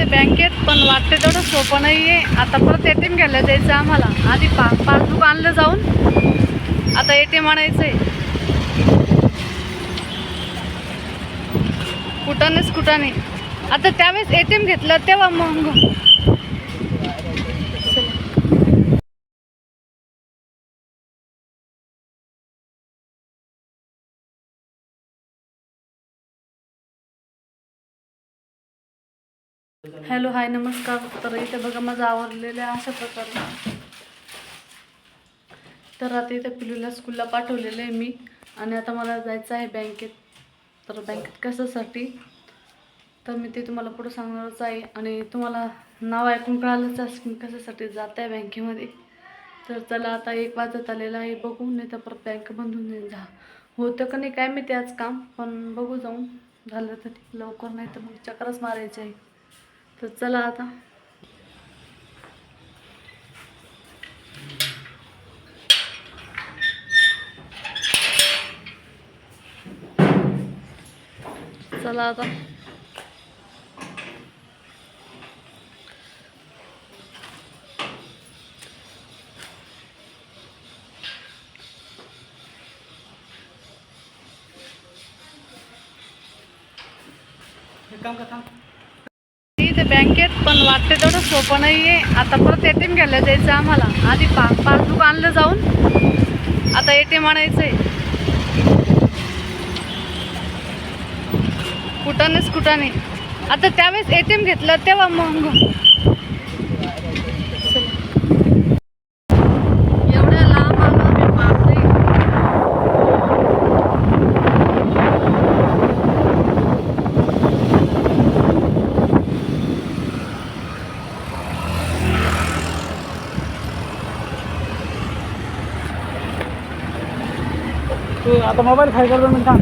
ते बँकेत पण वाटते तेवढं सोपं नाही आहे आता परत ए टी एम घ्यायला जायचं आम्हाला. आधी पा पासबुक आणलं जाऊन आता ए टी एम आणायचं आहे कुठं नाहीच कुठं नाही. आता त्यावेळेस ए टी एम घेतलं तेव्हा मग हॅलो हाय नमस्कार. तर इथे बघा माझं आवडलेलं आहे अशा प्रकारे. तर आता इथे पिलूला स्कूलला पाठवलेलं आहे मी. आणि आता मला जायचं आहे बँकेत तर बँकेत कशासाठी? तर मी ते तुम्हाला पुढं सांगणारच आहे. आणि तुम्हाला नाव ऐकून कळालंच असं कशासाठी जात आहे बँकेमध्ये तर चला आता एक वाजत आलेला आहे. बघू नाही तर परत बँक बंद होऊन जा. होतं का नाही काय मी त्याच काम. पण बघू जाऊन. झालं तर लवकर नाही तर मग चक्रच मारायचे आहे. तर चला आता. चला आता. इथे बँकेत पण वाटते तेवढं सोपं नाही आहे आता परत ए टी एम घ्यायला जायचं आम्हाला. आधी पा पासबुक आणलं जाऊन आता ए टी एम आणायचं आहे कुठं नाहीच कुठं नाही. आता त्यावेळेस ए टी एम घेतलं तेव्हा मग एवढ्या लांब आलो मी बापरे तू आता मोबाईल खाय करतो मी थांब.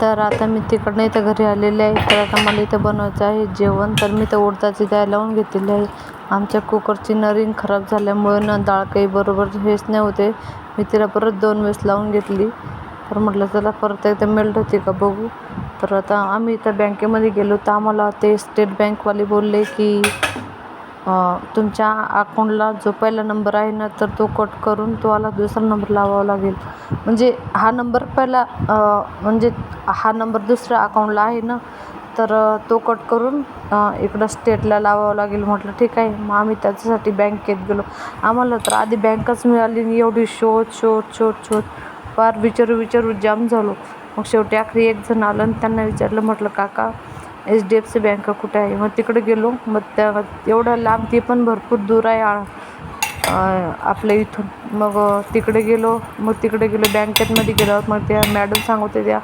तर आता मी तिकडनं इथं घरी आलेले आहे. तर आता मला इथं बनवायचं आहे जेवण. तर मी तर उडदाची डाळ लावून घेतलेली आहे. आमच्या कुकरची नरिंग खराब झाल्यामुळे ना डाळ काही बरोबर हेच नाही होते. मी तिला परत दोन वेळेस लावून घेतली. तर म्हटलं चला परत एकदा मेल्ट होते का बघू. तर आता आम्ही इथं बँकेमध्ये गेलो. तर आम्हाला ते स्टेट बँकवाले बोलले की तुमच्या अकाऊंटला जो पहिला नंबर आहे ना तर तो कट करून तुम्हाला दुसरा नंबर लावावा लागेल. म्हणजे हा नंबर पहिला म्हणजे हा नंबर दुसऱ्या अकाऊंटला आहे ना तर तो कट करून इकडं स्टेटला लावावं लागेल. म्हटलं ठीक आहे मग आम्ही त्याच्यासाठी बँकेत गेलो. आम्हाला तर आधी बँकच मिळाली नाही एवढी शोध शोध शोध शोध. फार विचारू विचारू जाम झालो. मग शेवटी आखरी एक जण आलं आणि त्यांना विचारलं म्हटलं काका H D F C bank कुठे आहे? मग तिकडे गेलो. मग त्या एवढं लांब ती पण भरपूर दूर आहे आ- आपल्या इथून. मग तिकडे गेलो. मग तिकडे गेलो. बँकेतमध्ये गेलो मग त्या मॅडम सांगत होत्या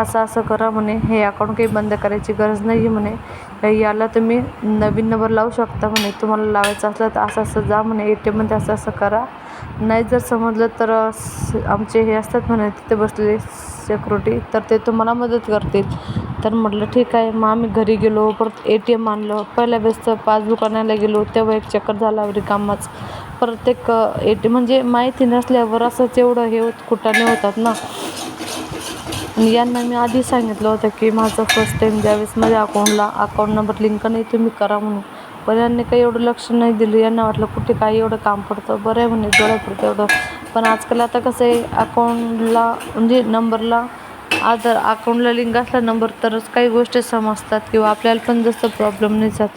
असं असं करा म्हणे. हे अकाउंट काही बंद करायची गरज नाही आहे म्हणे याला तुम्ही नवीन नंबर लावू शकता म्हणे. तुम्हाला लावायचं असलं तर असं असं जा म्हणे. ए टी एममध्ये असं असं करा. नाही जर समजलं तर आमचे हे असतात म्हणे तिथे बसलेले सेक्युरिटी तर ते तुम्हाला मदत करतील. तर म्हटलं ठीक आहे. मग आम्ही घरी गेलो परत ए टी एम आणलं. पहिल्या वेळेस पासबुक आणायला गेलो तेव्हा एक चक्कर झाला रिकामाच. प्रत्येक ए टी म्हणजे माहिती नसल्यावर असंच एवढं हे होत कुठाने होतात ना. आणि यांना मी आधी सांगितलं होतं की माझं फर्स्ट टाईम ज्यावेळेस माझ्या अकाउंटला अकाउंट नंबर लिंक नाही तुम्ही करा म्हणून. पण यांनी काही एवढं लक्ष नाही दिलं. यांना वाटलं कुठे काय एवढं काम पडतं. बरं आहे म्हणे पडतं एवढं. पण आजकाल आता कसं आहे अकाउंटला म्हणजे नंबरला आधार अकाउंटला लिंक असला नंबर तरच काही गोष्टी समजतात किंवा आपल्याला पण जसं प्रॉब्लेम नाही जात.